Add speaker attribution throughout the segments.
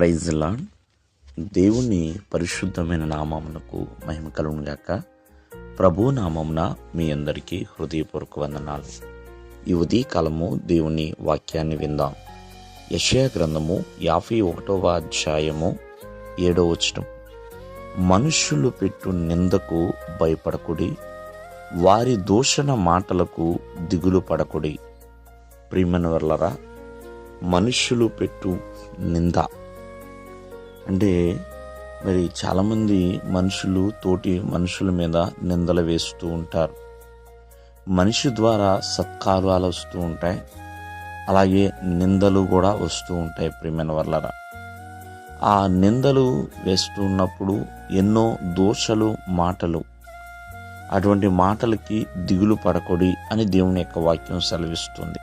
Speaker 1: Praise lord దేవుని పరిశుద్ధమైన నామమునకు మహిమ కలుగుగాక ప్రభు నామమున మీ అందరికీ హృదయపూర్వక వందనాలు. ఈ ఉదయకాలము దేవుని వాక్యాన్ని విందాం. యషయా గ్రంథము యాభై ఒకటవ అధ్యాయము ఏడో వచనం. మనుష్యులు పెట్టు నిందకు భయపడకుడి వారి దూషణ మాటలకు దిగులు పడకుడి. ప్రియమైన వల్లరా మనుష్యులు పెట్టు నింద అంటే మరి చాలామంది మనుషులు తోటి మనుషుల మీద నిందలు వేస్తూ ఉంటారు. మనిషి ద్వారా సత్కారాలు వస్తూ ఉంటాయి. అలాగే నిందలు కూడా వస్తూ ఉంటాయి ప్రియమైన వల్లరా ఆ నిందలు వేస్తూ ఉన్నప్పుడు ఎన్నో దోషలు మాటలు అటువంటి మాటలకి దిగులు పడకొడి అని దేవుని యొక్క వాక్యం సెలవిస్తుంది.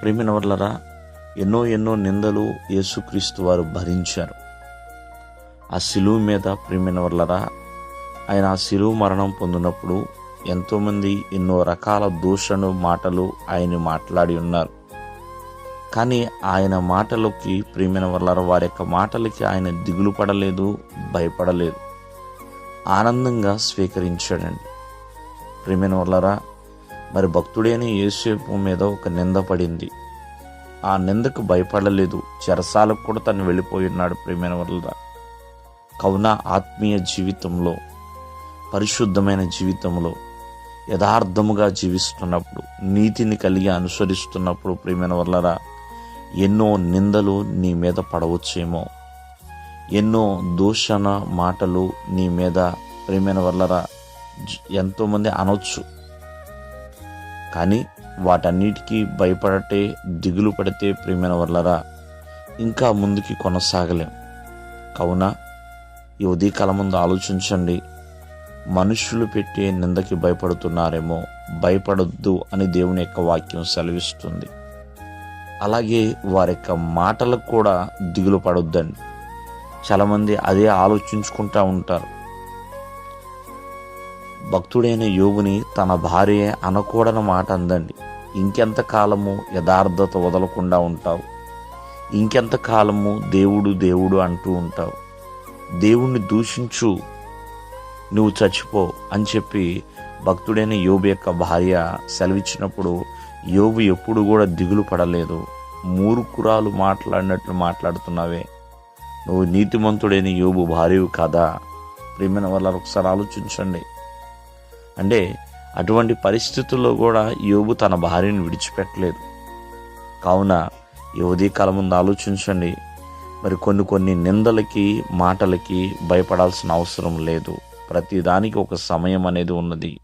Speaker 1: ప్రేమిన వల్లరా ఎన్నో ఎన్నో నిందలు యేసుక్రీస్తు వారు భరించారు. ఆ శిలువు మీద ప్రేమిన వల్లరా ఆయన ఆ శిలువు మరణం పొందినప్పుడు ఎంతోమంది ఎన్నో రకాల దూషణ మాటలు ఆయన మాట్లాడి ఉన్నారు. కానీ ఆయన మాటలకి ప్రేమిన వల్లరా వారి యొక్క మాటలకి ఆయన దిగులు పడలేదు భయపడలేదు. ఆనందంగా స్వీకరించాడండి. ప్రేమిన వల్లరా మరి భక్తుడైన యేసేపు మీద ఒక నింద పడింది. ఆ నిందకు భయపడలేదు. చెరసాలకు కూడా తను వెళ్ళిపోయినాడు ప్రేమైన వల్ల కావున ఆత్మీయ జీవితంలో పరిశుద్ధమైన జీవితంలో యథార్థముగా జీవిస్తున్నప్పుడు నీతిని కలిగి అనుసరిస్తున్నప్పుడు ప్రేమైన వల్లరా ఎన్నో నిందలు నీ మీద పడవచ్చేమో. ఎన్నో దూషణ మాటలు నీ మీద ప్రేమైన వల్లరా ఎంతోమంది అనొచ్చు. కానీ వాటన్నిటికీ భయపడటే దిగులు పడితే ప్రియమైన వల్లరా ఇంకా ముందుకి కొనసాగలేం. కావున ఈ ఉదయకాలం ముందు ఆలోచించండి. మనుషులు పెట్టే నిందకి భయపడుతున్నారేమో భయపడొద్దు అని దేవుని యొక్క వాక్యం సెలవిస్తుంది. అలాగే వారి యొక్క మాటలకు కూడా దిగులు పడొద్దండి. చాలామంది అదే ఆలోచించుకుంటూ ఉంటారు. భక్తుడైన యోగుని తన భార్య అనకూడని మాట అందండి. ఇంకెంత కాలము యథార్థత వదలకుండా ఉంటావు? ఇంకెంత కాలము దేవుడు దేవుడు అంటూ ఉంటావు? దేవుణ్ణి దూషించు నువ్వు చచ్చిపో అని చెప్పి భక్తుడైన యోబు యొక్క భార్య సెలవిచ్చినప్పుడు యోబు ఎప్పుడు కూడా దిగులు పడలేదు. మూర్ఖురాలు మాట్లాడినట్లు మాట్లాడుతున్నావే. నువ్వు నీతిమంతుడైన యోబు భార్యవు కదా? ప్రేమైన వల్ల ఒకసారి ఆలోచించండి. అంటే అటువంటి పరిస్థితుల్లో కూడా యోగు తన భార్యను విడిచిపెట్టలేదు. కావున ఈ ఉదయకాలం ముందు ఆలోచించండి. మరి కొన్ని కొన్ని నిందలకి మాటలకి భయపడాల్సిన అవసరం లేదు. ప్రతిదానికి ఒక సమయం అనేది ఉన్నది.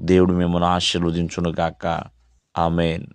Speaker 1: దేవుడు మిమ్మల్ని ఆశీర్వదించునుగాక. ఆమెన్.